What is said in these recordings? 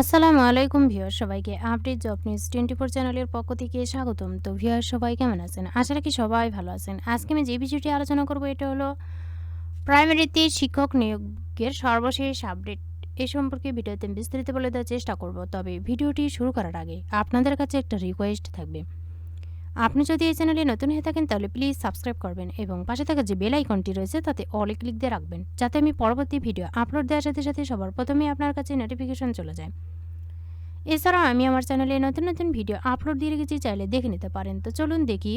আসসালামু আলাইকুম ভিউয়ার সবাইকে update job news twenty four চ্যানেলের পক্ষ থেকে স্বাগতম। তো ভিউয়ার সবাই কেমন আছেন? আশা রাখি সবাই ভালো আছেন। আজকে আমি যে বিষয়টি আলোচনা করব এটা হলো প্রাইমারিতে শিক্ষক নিয়োগের সর্বশেষ আপডেট এ সম্পর্কে ভিডিওতে বিস্তারিত বলে দেওয়ার চেষ্টা করব। তবে ভিডিওটি শুরু করার আগে আপনাদের কাছে একটা রিকোয়েস্ট থাকবে। আপনি যদি এই চ্যানেলে নতুন হয়ে থাকেন, তাহলে প্লিজ সাবস্ক্রাইব করবেন এবং পাশে থাকা যে বেল আইকনটি রয়েছে, তাতে অলে ক্লিক দিয়ে রাখবেন, যাতে আমি পরবর্তী ভিডিও আপলোড দেওয়ার সাথে সাথে সবার প্রথমে আপনার কাছে নোটিফিকেশন চলে যায়। এছাড়াও আমি আমার চ্যানেলে নতুন নতুন ভিডিও আপলোড দিয়ে রেখেছি, চাইলে দেখে নিতে পারেন। তো চলুন দেখি।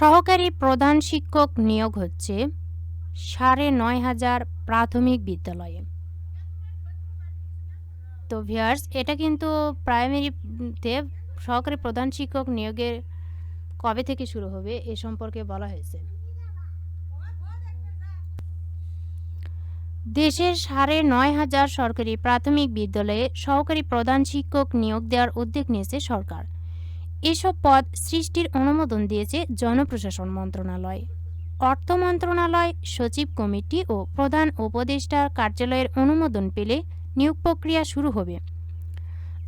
সহকারী প্রধান শিক্ষক নিয়োগ হচ্ছে সাড়ে নয় হাজার প্রাথমিক বিদ্যালয়ে। তো ভিয়ার্স। এটা কিন্তু প্রাইমারিতে সহকারী প্রধান শিক্ষক নিয়োগের কবে থেকে শুরু হবে এ সম্পর্কে বলা হয়েছে। দেশের সাড়ে নয় হাজার সরকারি প্রাথমিক বিদ্যালয়ে সহকারী প্রধান শিক্ষক নিয়োগ দেওয়ার উদ্যোগ নিয়েছে সরকার। এসব পদ সৃষ্টির অনুমোদন দিয়েছে জনপ্রশাসন মন্ত্রণালয়। অর্থ মন্ত্রণালয়, সচিব কমিটি ও প্রধান উপদেষ্টার কার্যালয়ের অনুমোদন পেলে নিয়োগ প্রক্রিয়া শুরু হবে।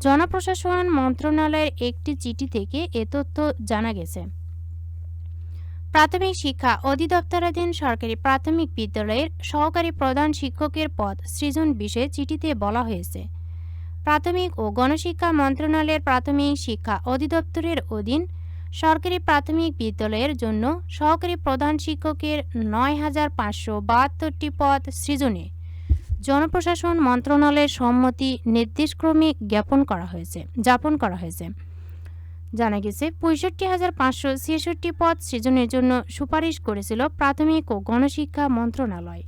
জনপ্রশাসন মন্ত্রণালয়ের একটি চিঠি থেকে এ তথ্য জানা গেছে। প্রাথমিক শিক্ষা অধিদপ্তরাধীন সরকারি প্রাথমিক বিদ্যালয়ের সহকারী প্রধান শিক্ষকের পদ সৃজন বিষয়ে চিঠিতে বলা হয়েছে। প্রাথমিক ও গণশিক্ষা মন্ত্রণালয়ের প্রাথমিক শিক্ষা অধিদপ্তরের অধীন সরকারি প্রাথমিক বিদ্যালয়ের জন্য সহকারী প্রধান শিক্ষকের নয় হাজার পাঁচশো বাহাত্তরটি পদ সৃজনে। জনপ্রশাসন মন্ত্রণালয়ের সম্মতি নির্দেশক্রমে জ্ঞাপন করা হয়েছে, যাপন করা হয়েছে। জানা গেছে, পঁয়ষট্টি হাজার পাঁচশো ছেষট্টি পদ সৃজনের জন্য সুপারিশ করেছিল প্রাথমিক ও গণশিক্ষা মন্ত্রণালয়।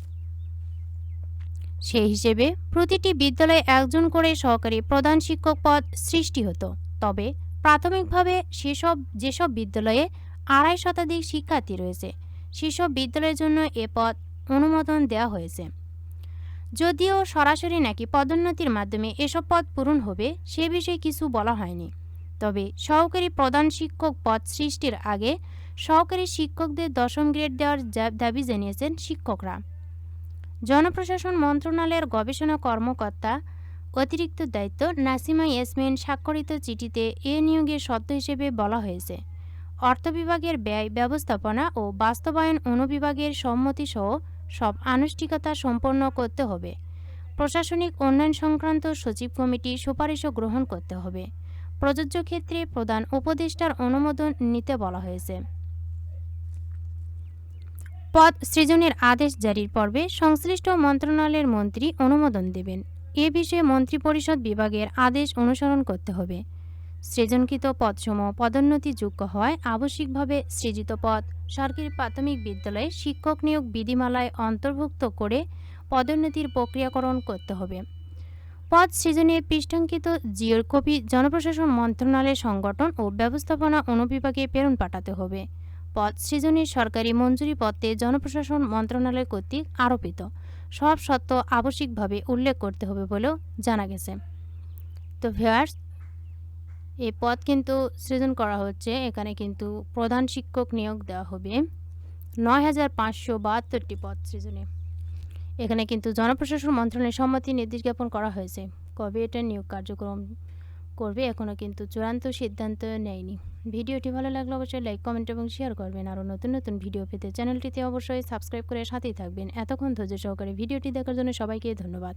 সেই হিসেবে প্রতিটি বিদ্যালয়ে একজন করে সহকারী প্রধান শিক্ষক পদ সৃষ্টি হতো। তবে প্রাথমিকভাবে সেসব, যেসব বিদ্যালয়ে আড়াই শতাধিক শিক্ষার্থী রয়েছে, সেসব বিদ্যালয়ের জন্য এ পদ অনুমোদন দেওয়া হয়েছে। যদিও সরাসরি নাকি পদোন্নতির মাধ্যমে এসব পদ পূরণ হবে, সে বিষয়ে কিছু বলা হয়নি। তবে সহকারী প্রধান শিক্ষক পদ সৃষ্টির আগে সহকারী শিক্ষকদের দশম গ্রেড দেওয়ার দাবি জানিয়েছেন শিক্ষকরা। জনপ্রশাসন মন্ত্রণালয়ের গবেষণা কর্মকর্তা অতিরিক্ত দায়িত্ব নাসিমা ইয়াসমিন স্বাক্ষরিত চিঠিতে এ নিয়োগের সত্য হিসেবে বলা হয়েছে। অর্থ বিভাগের ব্যয়, ব্যবস্থাপনা ও বাস্তবায়ন অনুবিভাগের সম্মতিসহ সব আনুষ্ঠানিকতা সম্পন্ন করতে হবে। প্রশাসনিক উন্নয়ন সংক্রান্ত সচিব কমিটি সুপারিশও গ্রহণ করতে হবে। প্রযোজ্য ক্ষেত্রে প্রধান উপদেষ্টার অনুমোদন নিতে বলা হয়েছে। পদ সৃজনের আদেশ জারির পর্বে সংশ্লিষ্ট মন্ত্রণালয়ের মন্ত্রী অনুমোদন দেবেন। এ বিষয়ে মন্ত্রিপরিষদ বিভাগের আদেশ অনুসরণ করতে হবে। সৃজনকৃত পদসমূহ পদোন্নতিযোগ্য হওয়ায় আবশ্যিকভাবে সৃজিত পদ, সরকারি প্রাথমিক বিদ্যালয়ে শিক্ষক নিয়োগ বিধিমালায় অন্তর্ভুক্ত করে পদোন্নতির প্রক্রিয়াকরণ করতে হবে। পদ সৃজনের পৃষ্ঠাঙ্কিত জিওর কপি জনপ্রশাসন মন্ত্রণালয়ের সংগঠন ও ব্যবস্থাপনা অনুবিভাগে প্রেরণ পাঠাতে হবে। পদ সৃজনের সরকারি মঞ্জুরি পত্রে জনপ্রশাসন মন্ত্রণালয় কর্তৃক আরোপিত। সব সত্য আবশ্যিকভাবে উল্লেখ করতে হবে বলেও জানা গেছে। তো ভিয়ার্স এই পদ কিন্তু সৃজন করা হচ্ছে। এখানে কিন্তু প্রধান শিক্ষক নিয়োগ দেওয়া হবে। নয় হাজার পাঁচশো বাহাত্তরটি পদ সৃজনে। এখানে কিন্তু জনপ্রশাসন মন্ত্রণালয়ের সম্মতি নির্দেশ জ্ঞাপন করা হয়েছে। কবে এটা নিয়োগ কার্যক্রম করবে এখনও কিন্তু চূড়ান্ত সিদ্ধান্ত নেয়নি। ভিডিওটি ভালো লাগলে অবশ্যই লাইক, কমেন্ট এবং শেয়ার করবেন। আরও নতুন নতুন ভিডিও পেতে চ্যানেলটিতে অবশ্যই সাবস্ক্রাইব করে সাথেই থাকবেন। এতক্ষণ ধৈর্য সহকারে ভিডিওটি দেখার জন্য সবাইকে ধন্যবাদ।